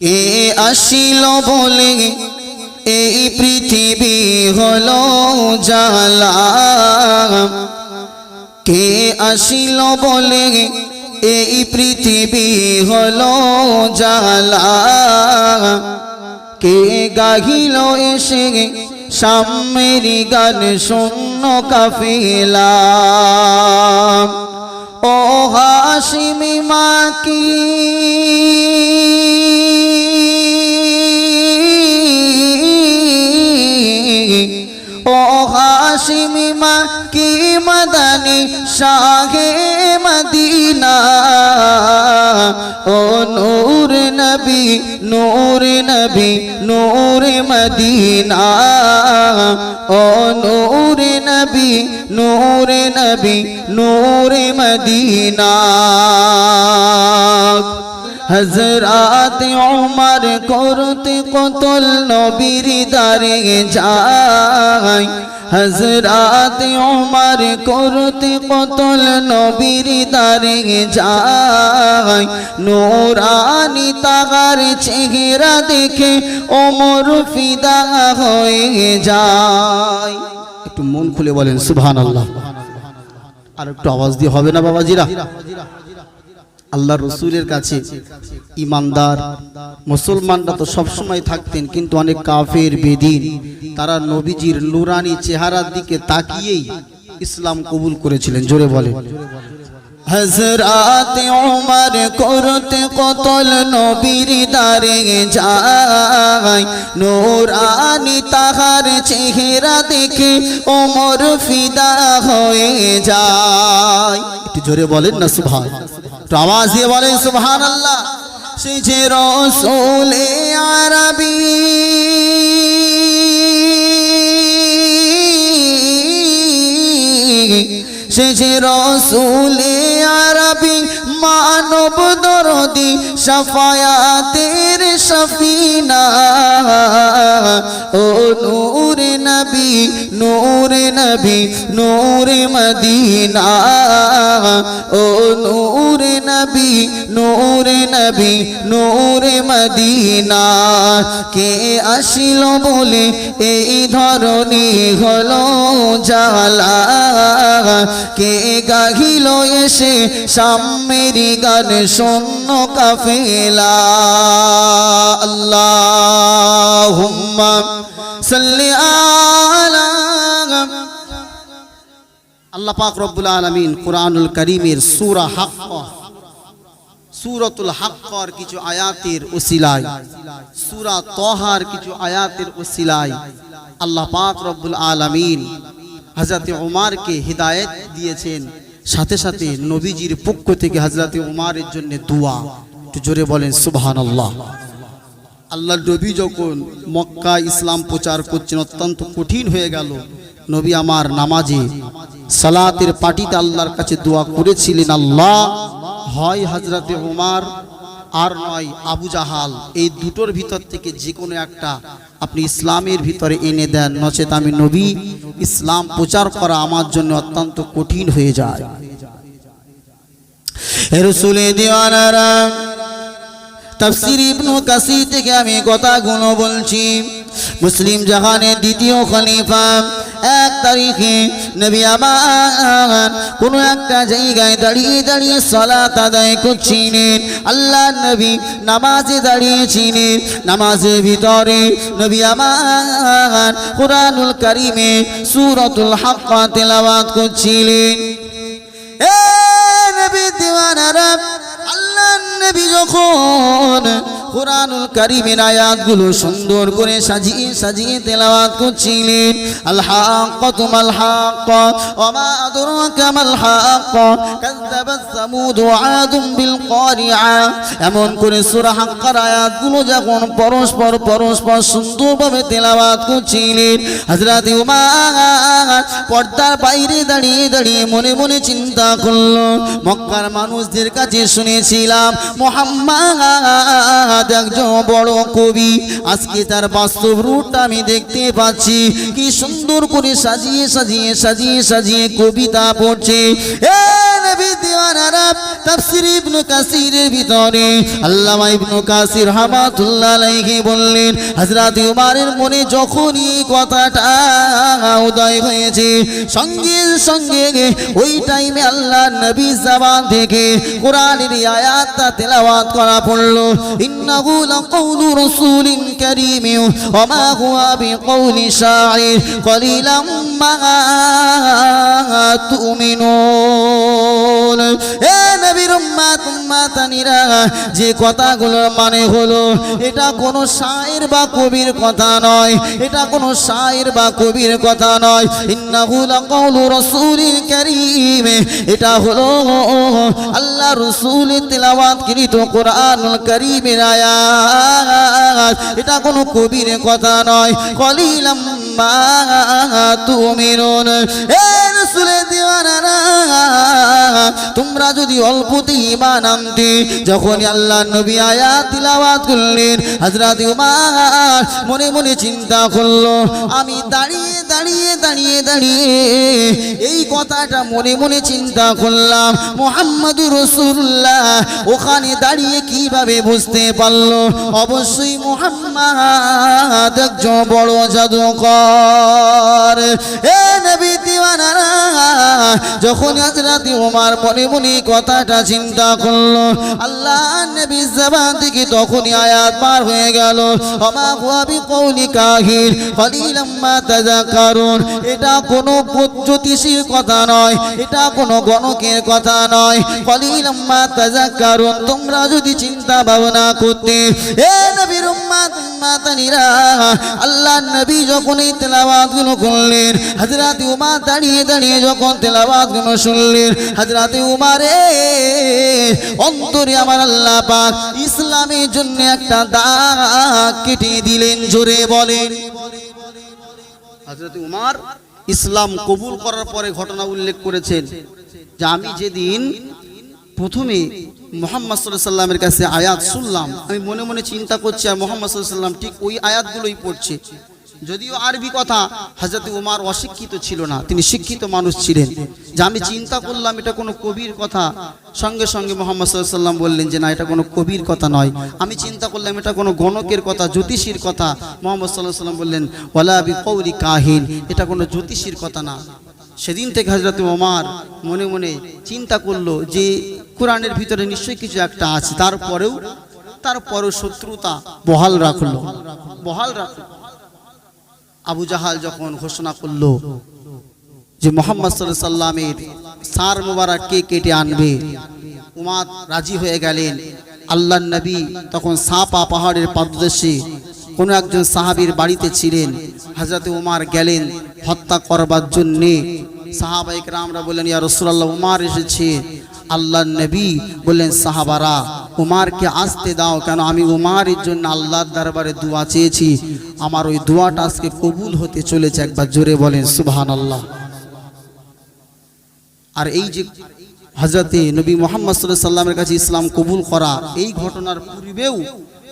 কে আসিল বলে এই পৃথিবী হল জালা কে আসিল বলে এই পৃথিবী হল জালা কে গাহিল এসে সামেরি গান শূন্য কাফিলা? ও হাসিমি মাকি ও মদনি শাহে মদিনা। ও নূর নবী নূর নবী, নূর মদিনা। ও নূর নবী নূর নবী, নূর মদিনা। হজরাত উমর করতে কতল নবীর দারে যায় হজরাত উমর করতে কতল নবীর দারে যায়। নোরানি তাগার চেহারা দেখে ওমর ফিদা হয়ে যায়। একটু মন খুলে বলেন সুবহান আল্লাহ আর একটু আওয়াজ দিয়ে হবে না বাবাজিরা? আল্লাহ রসুলের কাছে ইমানদার। মুসলমানরা তো সবসময় থাকতেন, কিন্তু অনেক কাফের, বেদিন, তারা নবীজির নুরানি চেহারার দিকে তাকিয়েই ইসলাম কবুল করেছিলেন, জোরে বলে হজরাত উমর করতে কতল নবীর দারে যায়। নোরানি তাহার চেহারা দেখে ওমর ফিদা হয়ে যায়। একটু জোরে বলেন না সুভান একটু আওয়াজ দিয়ে বলেন সুবহান আল্লাহ সে যে রসুলে আরবি যে রসুলে আরবি মানব দরদি সফায়াতের সফিনা ও নূর নবী নূর নবী, নূর মদিনা। ও নূর নবী নূর নবী, নূর মদিনা। কে আসিল বলে এই ধরনী হলো জালা কে গাহিল এসে সামেরি গান শূন্য কাফেলা। আল্লাহ আল্লাহ পাক রব্বুল আলামিন কোরআনুল করিমের সূরা হাক্ক, সূরাতুল হাক্কর কিছু আয়াতের ওসিলায়, সূরা তহার কিছু আয়াতের ওসিলায় আল্লাহ পাক রব্বুল আলামিন হযরত উমারকে হিদায়েত দিয়েছেন। সাথে সাথে নবীজির পক্ষ থেকে হযরত উমারের জন্য দোয়া। একটু জোরে বলেন, সুবহানাল্লাহ। আল্লাহ আল্লাহ নবী যখন মক্কা ইসলাম প্রচার করছেন, অত্যন্ত কঠিন হয়ে গেল। নবী আমার নামাজে সালাতের পাটিতে আল্লাহর কাছে দোয়া করেছিলেন, আল্লাহ, হয় হজরতে উমার আর নয় আবু জাহাল, এই দুটোর ভিতর থেকে যে কোনো একটা আপনি ইসলামের ভিতরে এনে দেন, নচেত আমি নবী, ইসলাম প্রচার করা আমার জন্য অত্যন্ত কঠিন হয়ে যায়। রসুলে দিওয়ানারা, তাফসির ইবনু কাসির থেকে আমি কথাগুলো বলছি। মুসলিম জাহানের দ্বিতীয় খলিফা। এক তারিখে নবী আমার কোনো একটা জায়গায় দাঁড়িয়ে দাঁড়িয়ে সলাত আদায় করছিলেন। আল্লাহ নবী নামাজে দাঁড়িয়েছিলেন। নামাজের ভিতরে নবী আমার কোরআনুল কারিমে সুরতুল হাক্কা তেলাওয়াত করছিলেন। এ নবী দিওয়ানারা আল্লাহ নবী যখন কোরআনুল কারিমের আয়াতগুলো সুন্দর করে সাজিয়ে সাজিয়ে তেলাওয়াত করছিলেন। তুমাল হাক্ক ওমা আদরাকা মাল হাক্ক কাযাবাত সামুদ ওয়া বিল কারিআ এমন করে সূরা হাক্কার আয়াতগুলো যখন পরস্পর পরস্পর সুন্দরভাবে তেলাওয়াত করছিলেন, হযরত উমার পর্দার বাইরে দাঁড়িয়ে দাঁড়িয়ে মনে মনে চিন্তা করল, মক্কার মানুষদের কাছে শুনেছিলাম, মোহাম্মদ একজন বড় কবি? আজকে তার বাস্তব রূপটা আমি দেখতে পাচ্ছি। কি সুন্দর করে সাজিয়ে সাজিয়ে সাজিয়ে সাজিয়ে কবিতা পড়ছে। তাফসির ইবনে কাসিরের ভিতরে আল্লামা ইবনে কাসির রাহমাতুল্লাহ আলাইহি বললেন, হযরত উমারের মনে যখনই কথাটা উদয় হয়েছে, সঙ্গে সঙ্গে ওই টাইমে আল্লাহ নবী জবান থেকে কোরআনের আয়াতটা তেলাওয়াত করা পড়ল, ইন্নাহু লাকাউলু রাসূলিন কারীম ওয়া মা হুয়া বিকাউলি শাইর কলিলাম মা তুমিনুন। এ নবীর উম্মাত উম্মাতানিরা যে কথাগুলোর মানে হলো, এটা কোনো শায়ের বা কবির কথা নয়, এটা কোনো শায়ের বা কবির কথা নয়। ইন্নাহু লাকাউলু রাসূলিল কারীম, এটা হলো আল্লাহ রাসূল তেলাওয়াত কৃত কোরআনুল কারীমের আয়াত। এটা কোনো কবির কথা নয়। কলিলাম মা তুমিনুন, এ রাসূলের দিওয়ানারা তোমরা যদি অল্পতে ঈমান আনতে যখন আল্লাহ নবী আয়াত তিলাওয়াত করলেন, হযরত উমার মনে মনে চিন্তা করল, আমি দাঁড়িয়ে দাঁড়িয়ে দাঁড়িয়ে দাঁড়িয়ে এই কথাটা মনে মনে চিন্তা করলাম। মোহাম্মদুর রসুল্লাহ ওখানে দাঁড়িয়ে কীভাবে বুঝতে পারল? অবশ্যই মোহাম্মদ একজন বড় জাদুকর। এ নবী দিওয়ানারা যখন হযরত ওমর মনে মনে কথাটা চিন্তা করল, আল্লাহ থেকে তখনই আয়াত পার হয়ে গেল। এটা কোনো জ্যোতিষীর কথা নয়, এটা কোনো গণকের কথা নয়। কলিলাম মা তাযাক্কারুন, তোমরা যদি চিন্তা ভাবনা করতে আল্লাহ নবী যখন এই তেলাওয়াতগুলো করলেন উমার দাঁড়িয়ে দাঁড়িয়ে যখন তেলাওয়াতগুলো শুনলেন, হযরত উমারে, অন্তরে আমার আল্লাহ ইসলামের জন্য একটা দাগ কেটে দিলেন, জোরে বলেন। হজরত উমার ইসলাম কবুল করার পরে ঘটনা উল্লেখ করেছেন যে আমি যেদিন প্রথমে মোহাম্মদ সাল্লাহ সাল্লামের কাছে আয়াত শুনলাম। আমি মনে মনে চিন্তা করছি আর মোহাম্মদ সাল্লাহ সাল্লাম ঠিক ওই আয়াতগুলোই পড়ছে। যদিও আরবি কথা হাজরত উমার অশিক্ষিত ছিল না, তিনি শিক্ষিত মানুষ ছিলেন। যে আমি চিন্তা করলাম, এটা কোনো কবির কথা। সঙ্গে সঙ্গে মোহাম্মদ সাল্লাম বললেন যে, না, এটা কোনো কবির কথা নয়। আমি চিন্তা করলাম, এটা কোনো গণকের কথা, জ্যোতিষীর কথা। মোহাম্মদ সাল্লাহ সাল্লাম বললেন, ওয়ালা বি কৌরি কাহিন, এটা কোনো জ্যোতিষীর কথা না। সেদিন থেকে হজরত ওমার মনে মনে চিন্তা করল যে কোরআনের ভিতরে নিশ্চয়ই কিছু একটা আছে। তারপরেও তারপরেও শত্রুতা বহাল রাখল। বহাল রাখল। আবু জাহাল যখন ঘোষণা করল যে মোহাম্মদ সাল্লামের সার মুবারক কে কেটে আনবে, উমাদ রাজি হয়ে গেলেন। আল্লাহ নবী তখন সাপা পাহাড়ের পাদদেশে কোনো একজন সাহাবীর বাড়িতে ছিলেন। হাজরতে উমার গেলেন হত্যা করবার জন্যে। সাহাবাইক রামরা বললেন, ইয়া রসুল্লাহ উমার এসেছে। আল্লাহ নবী বললেন, সাহাবারা, উমারকে আসতে দাও, কেন আমি উমারের জন্য আল্লাহর দরবারে দোয়া চেয়েছি। আমার ওই দোয়াটা আজকে কবুল হতে চলেছে। একবার জোরে বলেন সুবহান আল্লাহ আর এই যে হজরতে নবী মোহাম্মদ সাল্লামের কাছে ইসলাম কবুল করা, এই ঘটনার পূর্বেও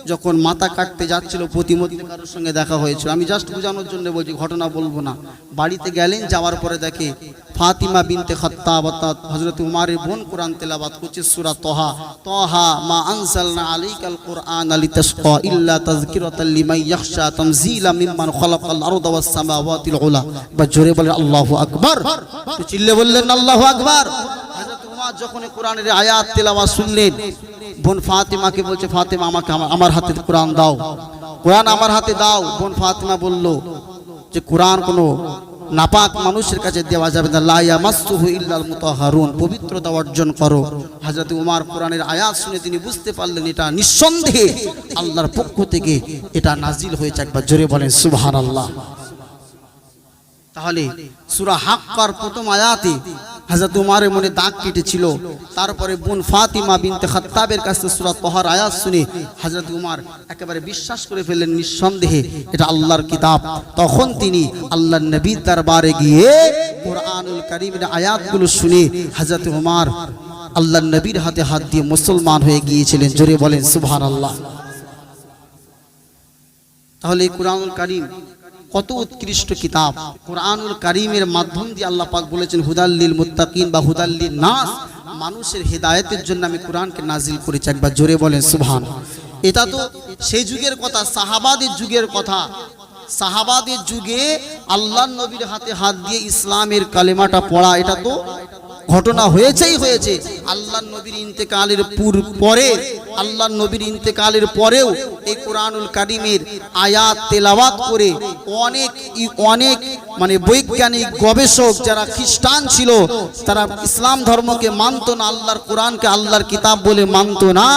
যখন মাথা কাটতে যাচ্ছিল প্রতিমধ্যে কারোর সঙ্গে দেখা হয়েছিল। আমি জাস্ট বোঝানোর জন্য বলছি, ঘটনা বলব না। বাড়িতে গেলেন, যাওয়ার পরে দেখে ফাতিমা বিনতে খত্তাব, অর্থাৎ হজরত উমারের বোন কোরআন তেলাবাদ করছে সুরা তহা। তহা মা আনসালনা আলাইকাল কোরআন আলি তাশকা ইল্লা তাযকিরাতাল ইয়াখশা তামজিলা মিম্মান খালাকাল আরদা ওয়াস সামাওয়াতিল উলা। বা জোরে বলেন, আল্লাহু আকবার। তো চিল্লে বললেন, আল্লাহু আকবার। হাতে কোরআন মানুষের কাছে দেওয়া যাবে অর্জন করো। হযরত উমার কোরআনের আয়াত শুনে তিনি বুঝতে পারলেন, এটা নিঃসন্দেহে আল্লাহর পক্ষ থেকে এটা নাজিল হয়েছে। একবার জোরে বলেন, সুবহানাল্লাহ। তাহলে সুরা হাক্কার প্রথম আয়াতে হাজরত উমারের মনে দাগ কেটেছিল তারপরে বোন ফাতিমা বিনতে খাত্তাবের কাছে সুরা তহার আয়াত শুনে হাজরত উমার একেবারে বিশ্বাস করে ফেললেন নিঃসন্দেহে, এটা আল্লাহর কিতাব। তখন তিনি আল্লাহ নবীর দরবারে গিয়ে কোরআনুল কারীমের আয়াতগুলো শুনে হাজরত উমার আল্লাহর নবীর হাতে হাত দিয়ে মুসলমান হয়ে গিয়েছিলেন। জোরে বলেন সুবহানাল্লাহ। তাহলে এই কোরআনুল কারীম কত উৎকৃষ্ট কিতাব। কোরআনুল কারিমের মাধ্যম দিয়ে আল্লাহ পাক বলেছেন, হুদাল্লিল মুত্তাকিন বা হুদাল্লিল নাস। মানুষের হেদায়তের জন্য আমি কোরআনকে নাজিল করেছি। একবার জোরে বলেন সুবহান এটা তো সেই যুগের কথা, সাহাবাদের যুগের কথা। সাহাবাদের যুগে আল্লাহ নবীর হাতে হাত দিয়ে ইসলামের কালেমাটা পড়া, এটা তো ঘটনা হয়েছেই হয়েছে। আল্লাহ নবীর ইন্তেকালের পুর পরে, আল্লাহ নবীর ইন্তেকালের পরেও এই কোরআনুল কারিমের আয়াত, তেলাওয়াত করে অনেক অনেক মানে বৈজ্ঞানিক গবেষক যারা খ্রিস্টান ছিল, তারা ইসলাম ধর্মকে মানত না, আল্লাহর কোরআনকে আল্লাহর কিতাব বলে মানত না।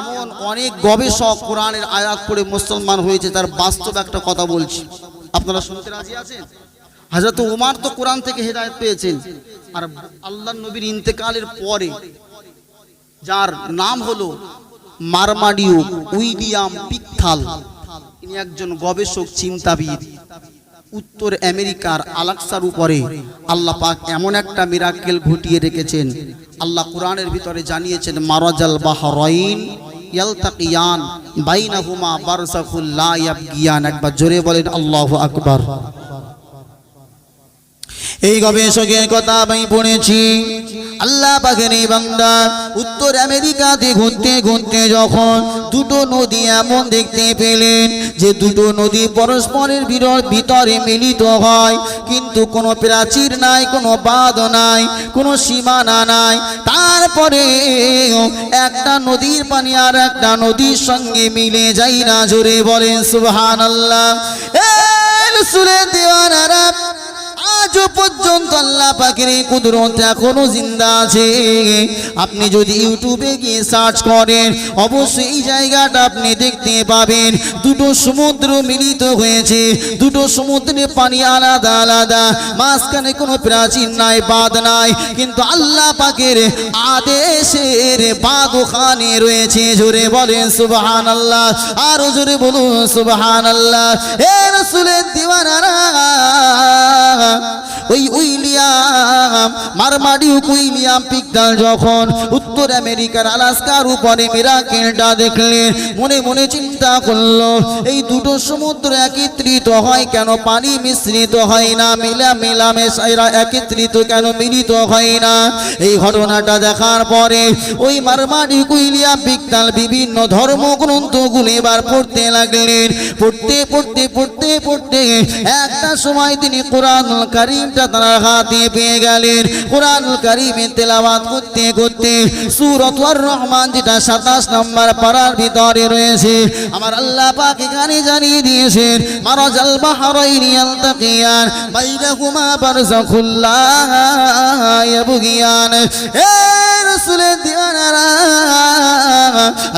এমন অনেক গবেষক কোরআনের আয়াত পড়ে মুসলমান হয়েছে, তার বাস্তব একটা কথা বলছি। আপনারা শুনতে রাজি আছেন? হাজরত উমার তো কোরআন থেকে হেদায়ত পেয়েছেন। আর আল্লাহ নবীর ইন্তেকালের পরে যার নাম হলো মারমাডিও উইলিয়াম পিকথাল, ইনি একজন গবেষক, চিন্তাবিদ। উত্তর আমেরিকার আলাক্সার উপরে আল্লাহ পাক এমন একটা মিরাকেল ঘটিয়ে রেখেছেন। আল্লাহ কোরআনের ভিতরে জানিয়েছেন, মারাজাল বাহরাইন ইয়ালতাকিয়ান বাইনাহুমা বারযাখুল লা ইয়াবগিয়ান। একবার জোরে বলেন, আল্লাহু আকবার। এই গবেষকের কথা আমি পড়েছি। আল্লাহ পাখের এই উত্তর আমেরিকাতে ঘুরতে ঘুরতে যখন দুটো নদী এমন দেখতে পেলেন যে দুটো নদী পরস্পরের ভিতর ভিতরে মিলিত হয়, কিন্তু কোনো প্রাচীর নাই, কোনো বাঁধ নাই, কোনো সীমানা নাই। তারপরে একটা নদীর পানি আর একটা নদীর সঙ্গে মিলে যাই না। জোরে বলেন সুবহান আল্লাহ দেওয়ানারা আজও পর্যন্ত আল্লাহ পাখির কুদরত এখনও জিন্দা আছে। আপনি যদি ইউটিউবে গিয়ে সার্চ করেন, অবশ্যই এই জায়গাটা আপনি দেখতে পাবেন। দুটো সমুদ্র মিলিত হয়েছে, দুটো সমুদ্রে পানি আলাদা আলাদা, মাঝখানে কোনো প্রাচীন নাই বাদ নাই, কিন্তু আল্লাহ পাকের আদেশের বাঁধ ওখানে রয়েছে। জোরে বলেন সুবহান আল্লাহ আরও জোরে বলুন সুবহান আল্লাহ এ রসুলের দিওয়ানারা ওই উইলিয়াম মারমাডিউক উইলিয়াম পিকদাল যখন উত্তর আমেরিকার আলাস্কার উপরে মিরাকেলটা দেখলেন, মনে মনে চিন্তা করল, এই দুটো সমুদ্র একত্রিত হয় কেন? পানি মিশ্রিত হয় না, মিলা মিলা মেশাইরা একত্রিত কেন? মিলিত হয় না। এই ঘটনাটা দেখার পরে ওই মারমাডিউক উইলিয়াম পিকদাল বিভিন্ন ধর্মগ্রন্থগুলো এবার পড়তে লাগলেন। পড়তে পড়তে পড়তে পড়তে একটা সময় তিনি কোরআনুল কারিমটা তার হাতে পেয়ে গেলেন। কোরআনুল কারিমে তেলাওয়াত করতে করতে সূরাত রহমান যেটা 27 নম্বর পারার ভিতরে রয়েছে, আমার আল্লাহ জানিয়ে দিয়েছেন, মারাজাল বাহরাইনি ইয়ালতাকিয়ান বাইনাহুমা বারযাখুল লা ইয়াবগিয়ান। হে রাসূলের দিওয়ানারা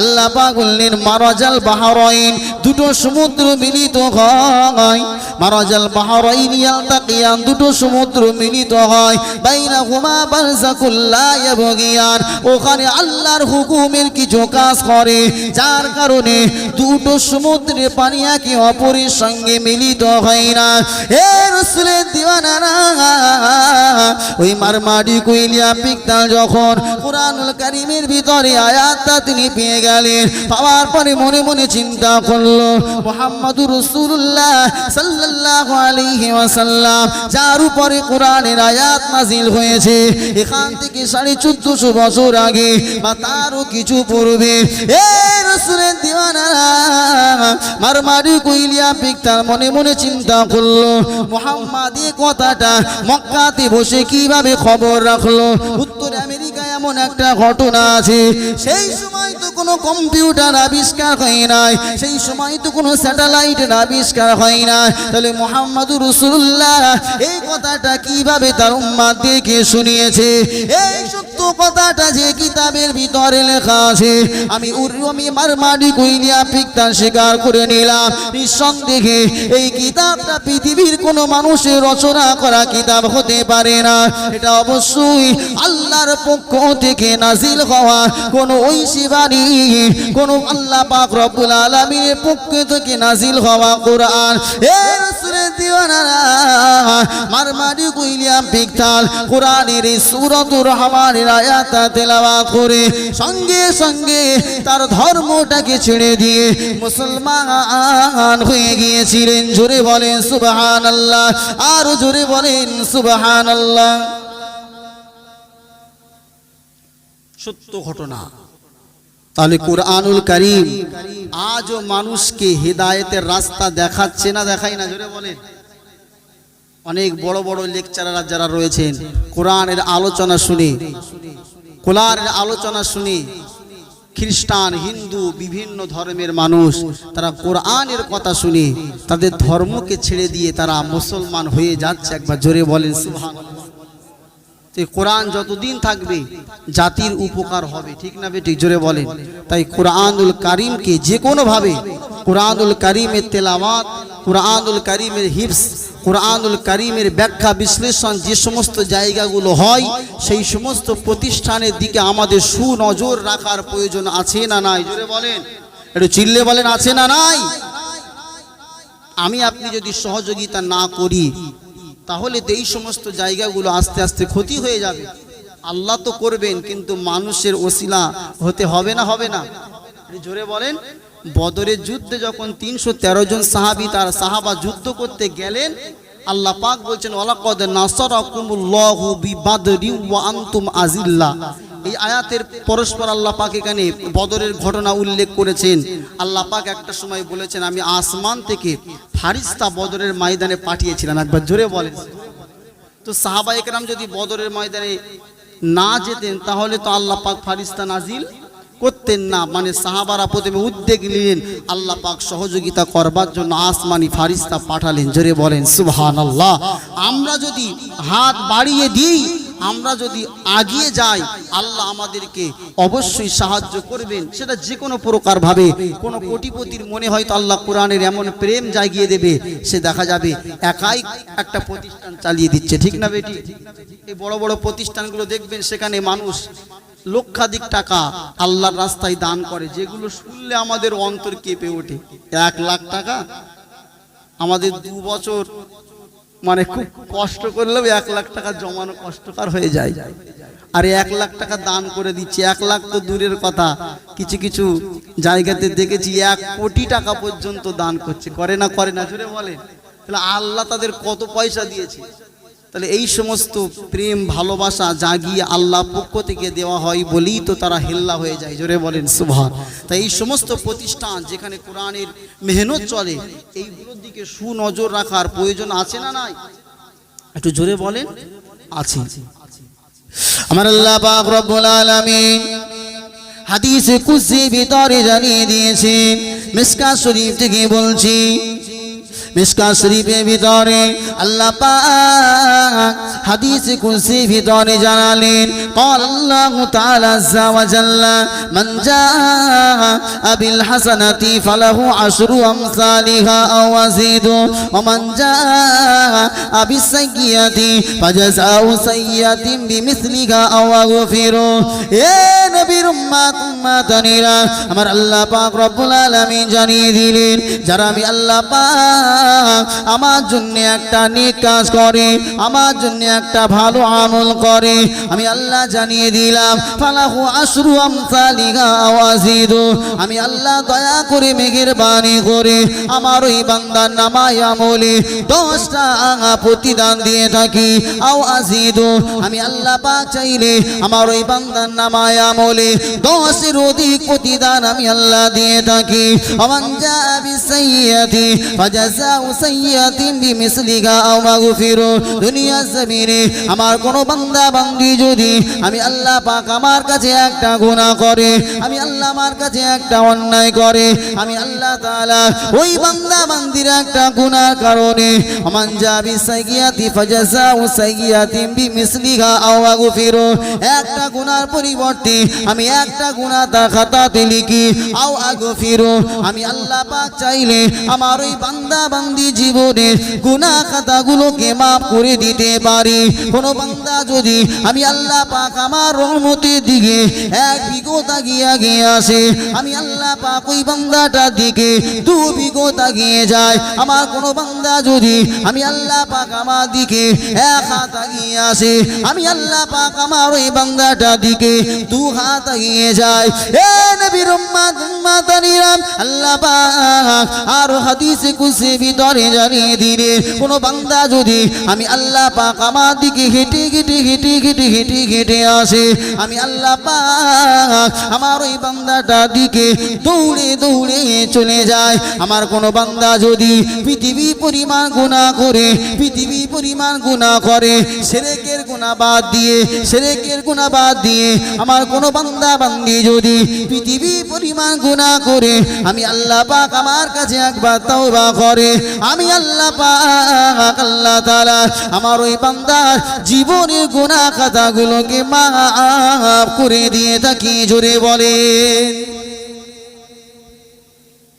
আল্লাহ পাক বললেন, মারাজাল বাহরাইন, দুটো সমুদ্র মিলিত হয়। মারাজাল বাহরাইন ইয়ালতাকিয়ান, দুটো সমুদ্র মিলিত হয়। বাইনাহুমা বারযাকুল লা ইয়াবগিয়ান, ওখানে আল্লাহর হুকুমের কিছু কাজ করে। যার কারণে দুটো সমুদ্রের পানি একে অপরের সঙ্গে মিলিত হয় না। হে রাসূলের দিওয়ানারা, ওই মারমাডি কুইলিয়া পিকতাল যখন কোরআনুল কারিমের ভিতরে আয়াতটা তিনি পেয়ে গেলেন, পাওয়ার পরে মনে মনে চিন্তা করল, মোহাম্মদুর রসুল্লাহ সাল্লাল্লাহু আলাইহি ওয়াসাল্লাম, যার উপরে কোরআনের আয়াত নাজিল হয়েছে, এখান থেকে সাড়ে চোদ্দশো বছর আগে বা তারও কিছু মনে মনে চিন্তা করল, মোহাম্মদ কথাটা মক্কাতে বসে কীভাবে খবর রাখল, উত্তর আমেরিকায় এমন একটা ঘটনা আছে, সেই সময় কোনো কম্পিউটার আবিষ্কার হয় নাই। সেই সময় তো কোনো স্যাটেলাইটের আবিষ্কার হয় না তাহলে মোহাম্মদুর রসুল্লাহ এই কথাটা কীভাবে তার উম্মাদ দেখে শুনিয়েছে? এই সত্য কথাটা যে কিতাবের ভিতরে লেখা আছে, আমি উর্মি মারমাডি কইলিয়া পিকতার স্বীকার করে নিলাম। নিঃসন্দেহে এই কিতাবটা পৃথিবীর কোনো মানুষের রচনা করা কিতাব হতে পারে না। এটা অবশ্যই আল্লাহর পক্ষ থেকে নাজিল হওয়া কোন ঐশী বাণী কোন আল্লাহ পাক রব্বুল আলামিনের পক্ষ থেকে নাজিল হওয়া কোরআন। এ রাসূলের দিওয়ানারা মারমারি উইলিয়াম পিকতাল কোরআনের সূরাতুর রহমানের আয়াত তেলাওয়াত করে সঙ্গে সঙ্গে তার ধর্মটাকে ছেড়ে দিয়ে মুসলমান হয়ে গিয়েছিলেন। জোরে বলেন, সুবহানাল্লাহ। আর জোরে বলেন, সুবহানাল্লাহ। সত্য ঘটনা। তাহলে কোরআনুল করিম আজও মানুষকে হেদায়েতের রাস্তা দেখাচ্ছে না দেখাই না, জোরে বলেন। অনেক বড় বড় লেকচারার যারা রয়েছেন, কোরআনের আলোচনা শুনে কোরআনের আলোচনা শুনে, খ্রিস্টান, হিন্দু, বিভিন্ন ধর্মের মানুষ, তারা কোরআনের কথা শুনে, তাদের ধর্মকে ছেড়ে দিয়ে তারা মুসলমান হয়ে যাচ্ছে, একবার জোরে বলেন, সুবহানাল্লাহ। তো কোরআন যতদিন থাকবে, জাতির উপকার হবে। ঠিক না বেটি জোরে বলেন। তাই কোরআনুল কারিমকে যে কোনোভাবে কোরআনুল কারিমের তেলাওয়াত, কোরআনুল কারিমের হিফস কোরআনুল কারিমের ব্যাখ্যা বিশ্লেষণ যে সমস্ত জায়গাগুলো হয়, সেই সমস্ত প্রতিষ্ঠানের দিকে আমাদের সুনজর রাখার প্রয়োজন আছে না নাই? জোরে বলেন। একটু চিল্লে বলেন, আছে না নাই? আমি আপনি যদি সহযোগিতা না করি তাহলে এই সমস্ত জায়গাগুলো আস্তে আস্তে ক্ষতি হয়ে যাবে। আল্লাহ তো করবেন, কিন্তু মানুষের ওসিলা হতে হবে না হবে না। জোরে বলেন, বদরের যুদ্ধে যখন তিনশো তেরো জন সাহাবি তার সাহাবা যুদ্ধ করতে গেলেন, আল্লাহ পাক বলছেন, ওয়ালাকাদ নাসারাকুমুল্লাহু বিবাদরি ওয়া আনতুম আজিল্লা। এই আয়াতের পরস্পর আল্লাহ পাক এখানে বদরের ঘটনা উল্লেখ করেছেন। আল্লাহ পাক একটা সময় বলেছেন, আমি আসমান থেকে ফারিস্তা বদরের ময়দানে পাঠিয়েছিলাম। একবার জোরে বলেন। তো সাহাবা একরাম যদি বদরের ময়দানে না যেতেন, তাহলে তো আল্লাহ পাক ফারিস্তা নাজিল করতেন না। মানে সাহাবারা প্রথমে উদ্যোগ নিলেন, আল্লাহ পাক সহযোগিতা করবার জন্য আসমানি ফারিস্তা পাঠালেন। জোরে বলেন সুবহান আল্লাহ আমরা যদি হাত বাড়িয়ে দিই, আমরা যদি আগিয়ে যাই, আল্লাহ আমাদেরকে অবশ্যই সাহায্য করবেন। সেটা যে কোনো প্রকার ভাবে। কোনো কোটিপতির মনে হয়তো আল্লাহ কোরআনের এমন প্রেম জাগিয়ে দেবে, সে দেখা যাবে একাই একটা প্রতিষ্ঠান চালিয়ে দিচ্ছে। ঠিক না বেটি? এই বড় বড় প্রতিষ্ঠানগুলো দেখবেন, সেখানে মানুষ লক্ষাধিক টাকা আল্লাহর রাস্তায় দান করে, যেগুলো শুনলে আমাদের অন্তর কেঁপে ওঠে। এক লাখ টাকা আমাদের দু বছর মানে খুব কষ্ট করলেও এক লাখ টাকা জমানো কষ্টকর হয়ে যায়। আর এক লাখ টাকা দান করে দিচ্ছে। এক লাখ তো দূরের কথা। কিছু কিছু জায়গাতে দেখেছি এক কোটি টাকা পর্যন্ত দান করছে। করে না করে না জুড়ে বলে তাহলে আল্লাহ তাদের কত পয়সা দিয়েছে? তাহলে এই সমস্ত প্রেম, ভালোবাসা জাগিয়ে আল্লাহ পক্ষ থেকে দেওয়া হয় বলেই তো তারা হেল্লা হয়ে যায়। জোরে বলেন সুভান তাই এই সমস্ত প্রতিষ্ঠান যেখানে কোরআনের মেহনত চলে, এইগুলোর দিকে সুনজর রাখার প্রয়োজন আছে না নাই? একটু জোরে বলেন, আছে। আমার আল্লাহ হাদিসে কুদসি ভিতরে জানিয়ে দিয়েছেন মিসকা শরীফ থেকে বলছি মিসকা শরীফের ভিতরে আল্লাহ পাক হাদিসে কুদসি ভিতরে জানালেন قال الله تعالى عز وجل من جاء بالحسنة فله عشر أمثالها أو أزيد ومن جاء بالسيئة فجزاء سيئة بمثلها أو أغفر এ নবীর উম্মাত, উম্মাতানিরা আমার আল্লাহ পাক রব্বুল আলামিন জানিয়ে দিলেন, যারা আমি আল্লাহ পাক আমার জন্য একটা নেক কাজ করে, আমার জন্য একটা ভালো আমল করে, আমি আল্লাহ জানিয়ে দিলাম, ফালাহু আশরু আমসালিহা আওয়াজিদু আমি আল্লাহ দয়া করে মেঘের বাণী করে আমার ওই বান্দার নামায় আমলে দশটা প্রতিদান দিয়ে থাকি, আও আজিদু আমি আল্লাহ পাক চাইলে আমার ওই বান্দার নামায় আমলে দশের অধিক প্রতিদান আমি আল্লাহ দিয়ে থাকি। আমান যাবি সাইয়াতি ফাজাসাউ সাইয়াতিন বিমিসলিহা আও মাগফিরু। দুনিয়া জমিনে আমার কোন বান্দা বান্দি যদি আমি আল্লাহ পাক আমার কাছে একটা গুনাহ করে, আমি আল্লাহ আমার কাছে একটা অন্যায় করে, আমি আল্লাহ তাআলা ওই বান্দা বান্দির একটা গুনাহ কারণে আমান যাবি সাইয়াতি ফাজাসাউ সাইয়াতিন বিমিসলিহা আও মাগফিরু। একটা গুনার পরিবর্তে আমি একটা গুনাহ তার খাতাতে লিখি আও আগো ফিরো আমি আল্লাহ পাক চাইলে আমার ওই বান্দা বান্দি জীবনের গুনাহ খাতাগুলোকে মাফ করে দিতে পারি। কোন বান্দা যদি আমি আল্লাহ পাক আমার রহমতের দিকে এক বিগো তাকিয়ে আগিয়ে আসে, আমি আল্লাহ পাক ওই বান্দাটার দিকে দু বিগো তাকিয়ে যায়। আমার কোন বান্দা যদি আমি আল্লাহ পাক আমার দিকে এক হাত আগিয়ে আসে, আমি আল্লাহ পাক আমার ওই বান্দাটার দিকে দু হাত আগিয়ে যায়। এ নবীর উম্মাত আল্লাহ পাক আর হাদিসে ভিতরে জানিয়ে দিলে কোন বান্দা যদি আমি আল্লাহ পাক আমার দিকে হেঁটে হেঁটে হেঁটে হেঁটে হেঁটে হেঁটে আসে, আমি আল্লাহ পাক আমার ওই বান্দাটা দিকে দৌড়ে দৌড়ে চলে যায়। আমার কোনো বান্দা যদি পৃথিবী পরিমাণ গুণা করে, পৃথিবী পরিমাণ গুণা করে, সেরেকের গুণা বাদ দিয়ে, সেরেকের গুণা বাদ দিয়ে, আমার কোনো বান্দা বান্দি যদি পৃথিবী পরিমাণ গুণা করে, আমি আল্লাহ পাক আমার কাছে একবার করে। আমি আল্লাহ পাক, আল্লাহ আমার ওই বান্দার জীবনের খাতাগুলোকে মাফ করে দিয়ে থাকি, জোরে বলে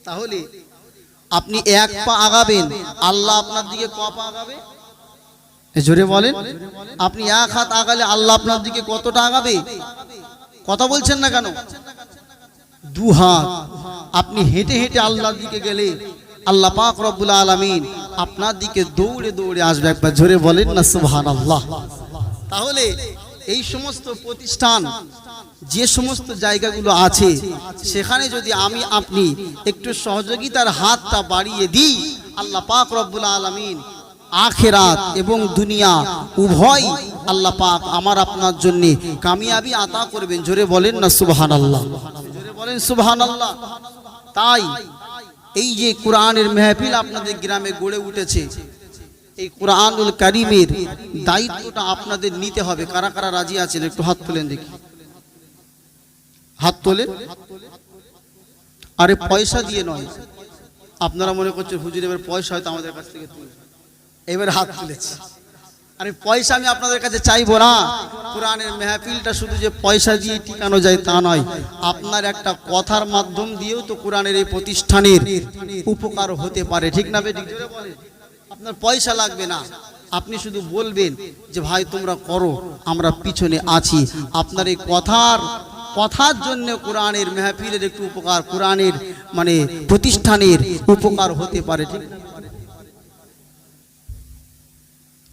তাহলে আপনি এক পা আগাবেন, আল্লাহ আপনার দিকে ক পা আগাবে? জোরে বলেন। আপনি এক হাত আগালে আল্লাহ আপনার দিকে কতটা আগাবে? কথা বলছেন না কেন? দু হাত। আপনি হেঁটে হেঁটে আল্লাহর দিকে গেলে আল্লাহ পাক রব্বুল আলামিন আপনার দিকে দৌড়ে দৌড়ে আসবে। একবার জোরে বলেন না, সুবহানাল্লাহ। তাহলে এই সমস্ত প্রতিষ্ঠান, যে সমস্ত জায়গাগুলো আছে, সেখানে যদি আমি আপনি একটু সহযোগিতার হাতটা বাড়িয়ে দিই, আল্লাহ পাক রব্বুল আলামিন আখেরাত এবং দুনিয়া উভয় আল্লাহ পাক আমার আপনার জন্য কামিয়াবি আতা করবেন। জোরে বলেন না সুবহানাল্লাহ। জোরে বলেন সুবহানাল্লাহ। তাই এই যে কোরআনের মেহফিল আপনাদের গ্রামে গড়ে উঠেছে, এই কোরআনুল কারিমের দায়িত্বটা আপনাদের নিতে হবে। কারা কারা রাজি আছেন? একটু হাত তোলেন দেখি। হাত তোলেন? আরে পয়সা দিয়ে নয়। আপনারা মনে করছেন হুজুর এবার পয়সা হয়তো আমাদের কাছ থেকে তুলে এবার হাত তুলেছে। আমি পয়সা আমি আপনাদের কাছে চাইব না। কোরআনের মেহফিলটা শুধু যে পয়সা দিয়ে টিকানো যায় তা নয়, আপনার একটা কথার মাধ্যম দিয়েও তো কোরআনের এই প্রতিষ্ঠানের উপকার হতে পারে। ঠিক না বেটি আপনার পয়সা লাগবে না। আপনি শুধু বলবেন যে, ভাই, তোমরা করো, আমরা পিছনে আছি। আপনার এই কথার কথার জন্য কোরআনের মেহফিলের একটু উপকার, কোরআনের মানে প্রতিষ্ঠানের উপকার হতে পারে। ঠিক না?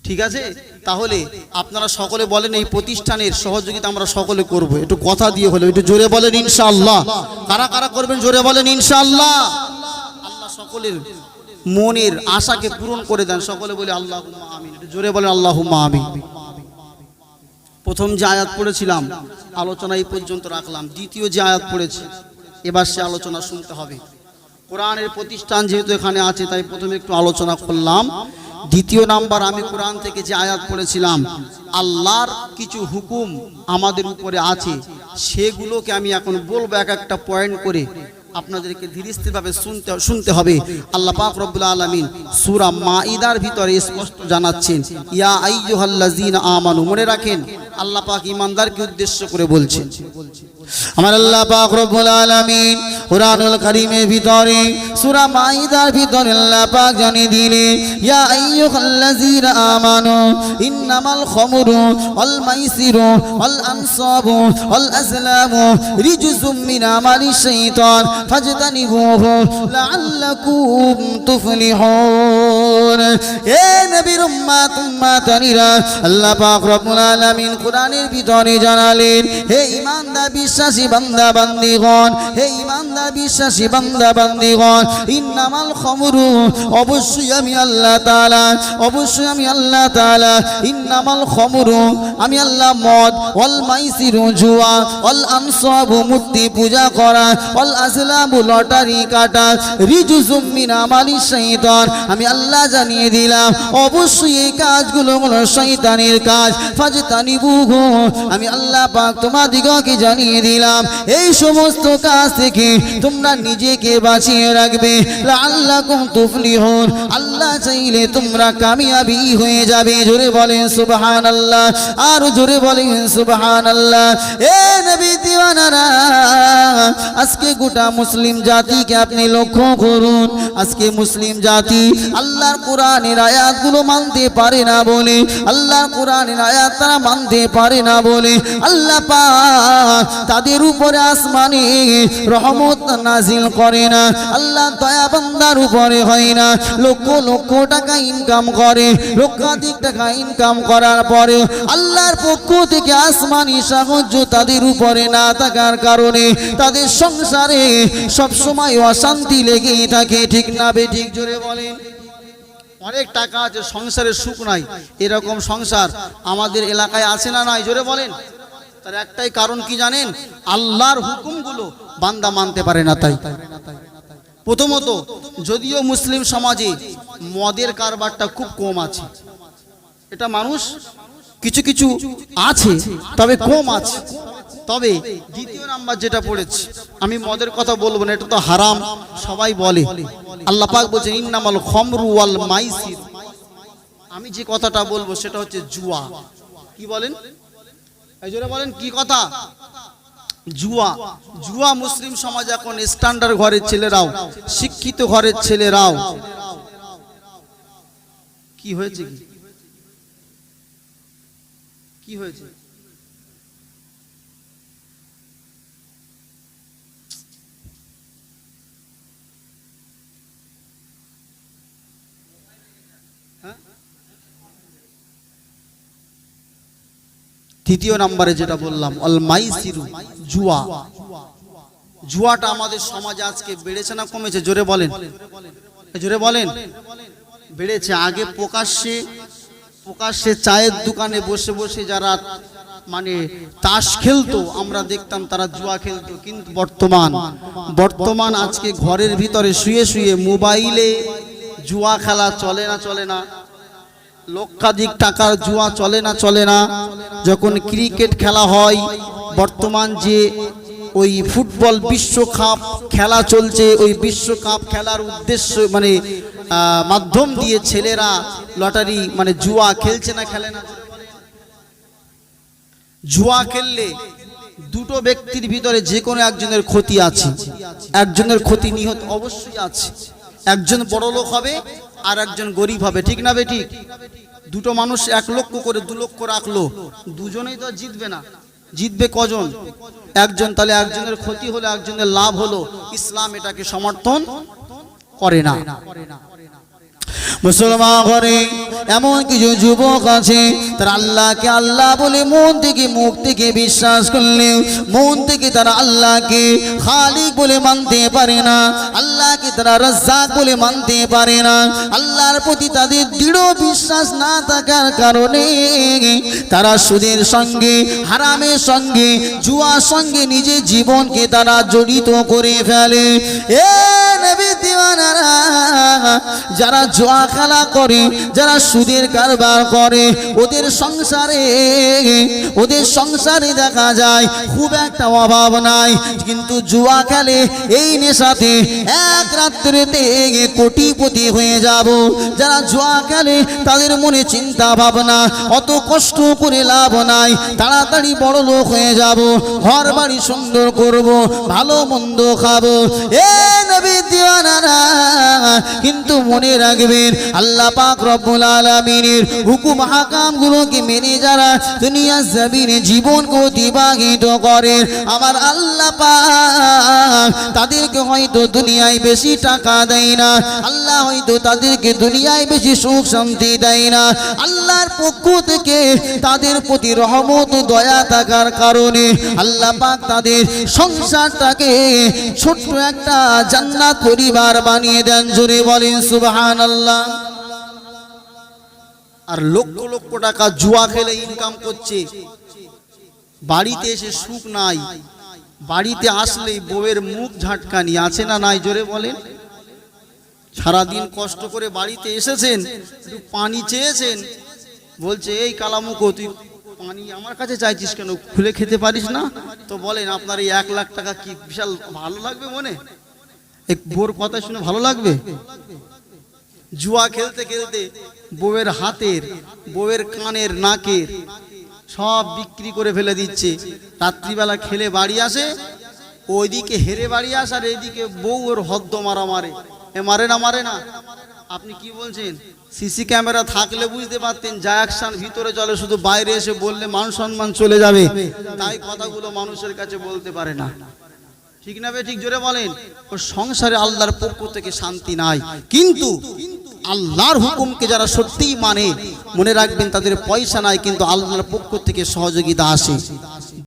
ঠিক আছে? তাহলে আপনারা সকলে বলেন এই প্রতিষ্ঠানের সহযোগিতা আমরা সকলে করব। একটু কথা দিয়ে হলো একটু জোরে বলেন ইনশাআল্লাহ। কারা কারা করবেন জোরে বলেন ইনশাআল্লাহ? আল্লাহ সকলের মনের আশাকে পূরণ করে দেন, সকলে বলে আল্লাহ আমিন। জোরে বলেন আল্লাহ আমিন। প্রথম যে আয়াত পড়েছিলাম, আলোচনা এই পর্যন্ত রাখলাম। দ্বিতীয় যে আয়াত পড়েছি, এবার সে আলোচনা শুনতে হবে। কোরআনের প্রতিষ্ঠান যেহেতু এখানে আছে, তাই প্রথমে একটু আলোচনা করলাম। দ্বিতীয় নাম্বার আমি কোরআন থেকে যে আয়াত পড়েছিলাম, আল্লাহর কিছু হুকুম আমাদের উপরে আছে, সেগুলোকে আমি এখন বলব এক একটা পয়েন্ট করে। আপনাদেরকে ধীরস্থিরভাবে শুনতে শুনতে হবে। আল্লাহ পাক রব্বুল আলামিন সূরা মাইদার ভিতরে স্পষ্ট জানাচ্ছেন, ইয়া আইয়ুহাল্লাযীনা আমানু, মনে রাখেন, আল্লাহ পাক ঈমানদারকে উদ্দেশ্য করে বলছেন। আমার আল্লাহ পাক রব্বুল আলামিন কুরআনুল কারীমের ভিতরে সূরা মাইদার ভিতরে আল্লাহ পাক জানিয়ে দিলেন, ইয়া আইয়ুহাল্লাযীনা আমানু, ইন্নামাল খামরু ওয়াল মাইসিরু ওয়াল আনসাবু ওয়াল আজলামু রিজসুম মিন আমালি শাইতান ফাজতানিবুহু লাআল্লাকুম তুফলিহুন। এ নবীর উম্মাত, উম্মাতানিরা আল্লাহ পাক রব্বুল আলামিন কোরআনের ভিতরে জানালেন, হে ঈমানদার, বিশ্বাসী বান্দা, বান্দিগণ, হে ঈমানদার, বিশ্বাসী বান্দা, বান্দিগণ, ইন্নামাল খামরু, অবশ্যই আমি আল্লাহ তাআলা, অবশ্যই আমি আল্লাহ তাআলা, ইন্নামাল খামরু, আমি আল্লাহ মদ, ওয়াল মাইসিরু জুয়া, ওয়াল আনসাবু মূর্তি পূজা করা, ওয়াল আসলামু লটারি কাটা, রিজুজুম মিন আমালি শাইতান, আমি আল্লাহ জানিয়ে দিলাম, অবশ্যই এই কাজগুলো হলো শয়তানের কাজ। ফাজতানিবুহু, আমি আল্লাহ পাক তোমাদিগকে জানিয়ে দিলাম, এই সমস্ত কাজ থেকে তোমরা নিজেকে বাঁচিয়ে রাখবে। লাআল্লাকুম তুফলিহুন, আল্লাহ চাইলে তোমরা কামিয়াবি হয়ে যাবে। জোরে বলেন সুবহানাল্লাহ, আর জোরে বলেন সুবহানাল্লাহ। এ নবী দিওয়ানারা, আজকে গোটা মুসলিম জাতিকে আপনি লক্ষ্য করুন। আজকে মুসলিম জাতি আল্লাহর কোরআনের আয়াতগুলো মানতে পারে না বলে, আল্লাহর কোরআনের আয়াত তারা মানতে পারে না বলে, আল্লাহ পাক তাদের উপরে আসমানে রহমত নাজিল করে না, আল্লাহ দয়া বান্দার উপরে হয় না, লক্ষ লক্ষ টাকা ইনকাম করে, লক্ষাধিক টাকা ইনকাম করার পরে আল্লাহর পক্ষ থেকে আসমানি সাহায্য তাদের উপরে না থাকার কারণে তাদের সংসারে সবসময় অশান্তি লেগেই থাকে, ঠিক না বে ঠিক জোরে বলেন। অনেক টাকা আছে, সংসারে সুখ নাই। এরকম সংসার আমাদের এলাকায় আছে না নাই? জোরে বলেন। তার একটাই কারণ কি জানেন? আল্লাহর হুকুমগুলো বান্দা মানতে পারে না তাই। প্রথমত, যদিও মুসলিম সমাজে মদের কারবারটা খুব কম আছে। এটা মানুষ কিছু কিছু আছে, তবে কম আছে। তবে দ্বিতীয় নাম্বার যেটা পড়েছে, আমি মদের কথা বলব না, এটা তো হারাম, সবাই বলে। আল্লাহ পাক বলছেন, ইন্নামাল খমরু ওয়াল মাইসির। আমি যে কথাটা বলব সেটা হচ্ছে জুয়া। কি বলেন? এই জন্য বলেন, কি কথা? জুয়া। জুয়া মুসলিম সমাজ এখন স্ট্যান্ডার্ড ঘরের ছেলেরাও, শিক্ষিত ঘরের ছেলেরাও। কি হয়েছে কি হয়েছে? তৃতীয় নম্বরে যেটা বললাম, অল মাইসিরু, জুয়া। জুয়াটা আমাদের সমাজে আজকে বেড়েছে না কমেছে? জোরে বলেন। জোরে বলেন। বেড়েছে। আগে প্রকাশ্যে প্রকাশ্যে চায়ের দোকানে বসে বসে যারা মানে তাস খেলতো, আমরা দেখতাম তারা জুয়া খেলতো। কিন্তু বর্তমান বর্তমান আজকে ঘরের ভিতরে শুয়ে শুয়ে মোবাইলে জুয়া খেলা চলে না চলে না। লক্ষাধিক টাকার জুয়া চলে না চলে না। যখন ক্রিকেট খেলা হয়, বর্তমান যে ওই ফুটবল বিশ্বকাপ খেলা চলছে, ওই বিশ্বকাপ খেলার উদ্দেশ্য মানে মাধ্যম দিয়ে ছেলেরা লটারি মানে জুয়া খেলছে না, খেলে না। জুয়া খেললে দুটো ব্যক্তির ভিতরে যে কোনো একজনের ক্ষতি আছে। একজনের ক্ষতি নিহত অবশ্যই আছে। একজন বড় লোক হবে আর একজন গরিব হবে, ঠিক না বেটি? দুটো মানুষ এক লক্ষ করে, দু লক্ষ রাখল। দুজনেই তো জিতবে না। জিতবে কজন? একজন, তাহলে একজনের ক্ষতি হলো, একজনের লাভ হলো। ইসলাম এটাকে সমর্থন করে না। মুসলমান ঘরে এমন কিছু যুবক আছে, তারা আল্লাহকে আল্লাহ বলে মন থেকে মুখ থেকে বিশ্বাস করলে, মন থেকে তারা আল্লাহকে খালিক বলে মানতে পারে না, আল্লাহকে তারা রাজ্জাক বলে মানতে পারে না, আল্লাহর প্রতি তাদের দৃঢ় বিশ্বাস না থাকার কারণে তারা সুদের সঙ্গে, হারামের সঙ্গে, জুয়ার সঙ্গে নিজের জীবনকে তারা জড়িত করে ফেলে। এ যারা জুয়া খেলা করে, যারা সুদের কারবার করে, ওদের সংসারে ওদের সংসারে দেখা যায়, খুব একটা অভাব নাই। কিন্তু জুয়া খেলে এই নেশাতে এক রাত্রিতে কোটিপতি হয়ে যাব। যারা জুয়া খেলে তাদের মনে চিন্তা ভাবনা, অত কষ্ট করে লাভ নাই। তাড়াতাড়ি বড় লোক হয়ে যাব, ঘর বাড়ি সুন্দর করব, ভালো মন্দ খাব। এ নবী দিওয়ানারা, কিন্তু মনে রাখবেন, আল্লাহ পাক রব্বুল আলামিনের হুকুম হাকাম গুলোকে মেনে যারা দুনিয়া জমিনে জীবনকে অতিবাহিত করেন আমার আল্লাহ তাদেরকে হয়তো দুনিয়ায় বেশি টাকা দেয় না, আল্লাহ হয়তো তাদেরকে দুনিয়ায় বেশি সুখ শান্তি দেয় না, আল্লাহর পক্ষ থেকে তাদের প্রতি রহমত, দয়া থাকার কারণে আল্লাহ পাক তাদের সংসারটাকে ছোট্ট একটা জান্নাত পরিবার বানিয়ে দেন। জোরে বলেন সুবহান আল্লাহ আর লক্ষ লক্ষ টাকা জুয়া খেলে ইনকাম করছে। বাড়িতে এসে সুখ নাই। বাড়িতে আসলেই বউয়ের মুখ ঝাটকানি, আছে না নাই? জোরে বলেন। সারাদিন কষ্ট করে বাড়িতে এসেছেন পানি চেয়েছেন। বলছে, এই কালামুকো তুই পানি আমার কাছে চাইছিস কেন? খুলে খেতে পারিস না? তো বলেন, আপনার এই এক লাখ টাকা কি বিশাল ভালো লাগবে মনে? এই বোর কথা শুনে ভালো লাগবে? জুয়া খেলতে খেলতে বউয়ের হাতের, বউয়ের কানের, নাকের সব বিক্রি করে ফেলে দিচ্ছে। রাত্রিবেলা খেলে বাড়ি আসে, ওইদিকে হেরে বাড়ি আসে আর এইদিকে বউ ওর হদ্দ মারা মারে। এ মারে না মারে না। আপনি কি বলছেন? সিসি ক্যামেরা থাকলে বুঝতে পারতেন যা ভিতরে চলে, শুধু বাইরে এসে বললে মান সম্মান চলে যাবে। তাই কথাগুলো মানুষের কাছে বলতে পারে না। ঠিক না ঠিক জোরে বলেন? ওর সংসারে আল্লাহর পক্ষ থেকে শান্তি নাই। কিন্তু আল্লাহর হুকুমকে যারা সত্যিই মানে মনে রাখবেন তাদের পয়সা নাই, কিন্তু আল্লাহর পক্ষ থেকে সহযোগিতা আসে।